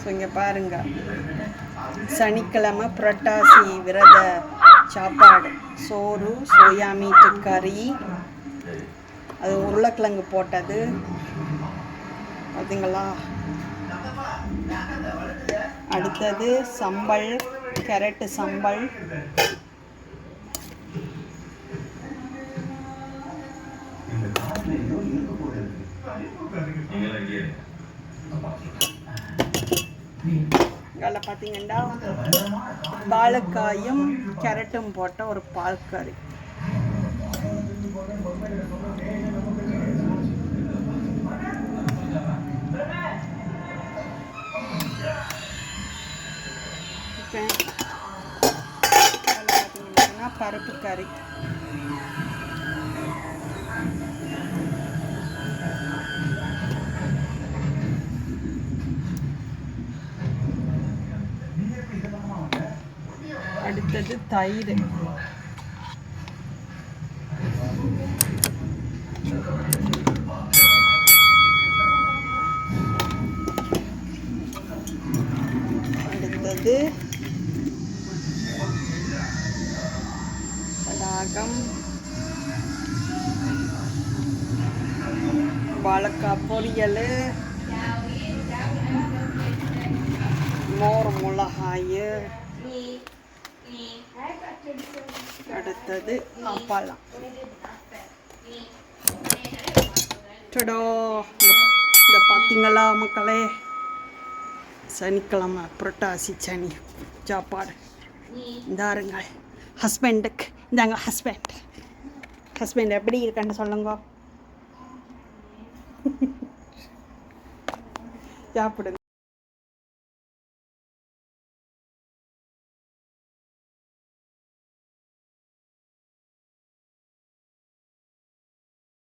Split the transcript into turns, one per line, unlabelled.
So இங்கே பாருங்க. சனிக்கிழமை புரட்டாசி விரத சாப்பாடு. சோறு சோயா மீட்டு கறி. அது உருளைக்கிழங்கு போட்டது. பார்த்தீங்களா அடுத்தது சம்பல் கேரட்டு சம்பல். அதில் பார்த்தீங்கன்னா வாழைக்காயும் கேரட்டும் போட்ட ஒரு பால் கறி. பார்த்தீங்கன்னா பருப்பு கறி. அடுத்தது தயிர். அடுத்தது படாகம் வாழைக்காய் பொரியல். மோர் மிளகாய். அடுத்தது அப்பளம் டடோ. இந்த பார்த்தீங்களா மக்களே? சனிக்கிழமை புரட்டாசி சனி சாப்பாடு. இந்தாருங்க ஹஸ்பண்டுக்கு இந்தாங்க ஹஸ்பண்ட் ஹஸ்பண்ட் எப்படி இருக்கன்னு சொல்லுங்க. சாப்பிடுங்க.